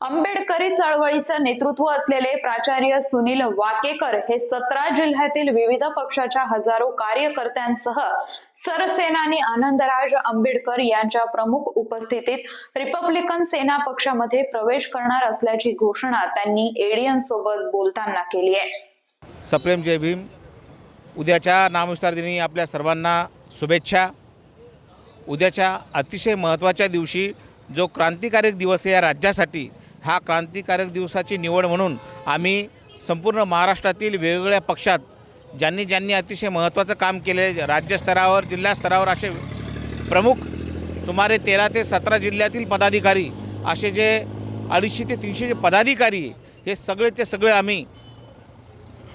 आंबेडकरी चळवळीचं नेतृत्व असलेले प्राचार्य सुनील वाकेकर हे सतरा जिल्ह्यातील विविध पक्षाच्या हजारो कार्यकर्त्यांसह सरसेनानी आनंदराज आंबेडकर यांच्या प्रमुख उपस्थितीत रिपब्लिकन सेना पक्षामध्ये प्रवेश करणार असल्याची घोषणा त्यांनी एडियन सोबत बोलताना केली आहे. सप्रेम जय भीम. उद्याच्या नामविस्तार दिनी आपल्या सर्वांना शुभेच्छा. उद्याच्या अतिशय महत्त्वाच्या दिवशी जो क्रांतिकारक दिवस आहे या राज्यासाठी हा क्रांतिकारक दिवसाची निवड म्हणून आम्ही संपूर्ण महाराष्ट्रातील वेगवेगळ्या पक्षात ज्यांनी ज्यांनी अतिशय महत्त्वाचं काम केले राज्यस्तरावर जिल्हास्तरावर असे प्रमुख सुमारे तेरा ते सतरा जिल्ह्यातील पदाधिकारी असे जे अडीचशे ते तीनशे जे पदाधिकारी हे हे सगळेचे सगळे आम्ही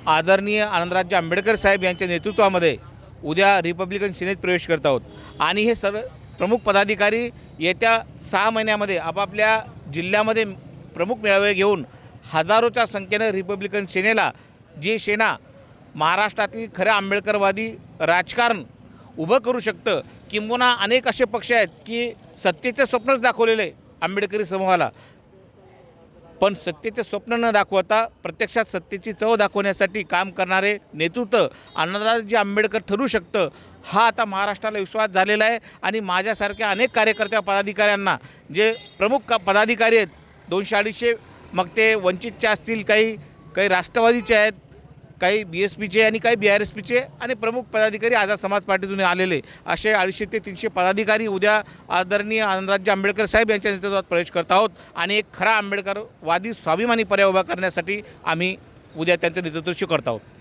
आदरणीय आनंदराजे आंबेडकर साहेब यांच्या नेतृत्वामध्ये उद्या रिपब्लिकन सेनेत प्रवेश करत आहोत. आणि हे सर्व प्रमुख पदाधिकारी येत्या सहा महिन्यामध्ये आपापल्या जिल्ह्यामध्ये प्रमुख मेळावे घेऊन हजारोच्या संख्येनं रिपब्लिकन सेनेला जी सेना महाराष्ट्रातील खऱ्या आंबेडकरवादी राजकारण उभं करू शकतं किंबहुना अनेक असे पक्ष आहेत की सत्तेचं स्वप्नच दाखवलेलं आहे आंबेडकरी समूहाला. पण सत्तेचे स्वप्न न दाखवता प्रत्यक्षात सत्तेची चव दाखवण्यासाठी काम करणारे नेतृत्व अण्णादासजी आंबेडकर ठरू शकतं हा आता महाराष्ट्राला विश्वास झालेला आहे. आणि माझ्यासारख्या अनेक कार्यकर्त्या पदाधिकाऱ्यांना जे प्रमुख का पदाधिकारी आहेत दोनशे अडीचशे मग ते वंचितचे असतील काही काही राष्ट्रवादीचे आहेत काही बी एस पीचे आणि काही बी आर एस पीचे आणि प्रमुख पदाधिकारी आझाद समाज पार्टीतून आलेले. असे अडीचशे ते तीनशे पदाधिकारी उद्या आदरणीय आनंदराजे आंबेडकर साहेब यांच्या नेतृत्वात प्रवेश करत आहोत आणि एक खरा आंबेडकरवादी स्वाभिमानी पर्याय उभा करण्यासाठी आम्ही उद्या त्यांचं नेतृत्व स्वीकारत आहोत.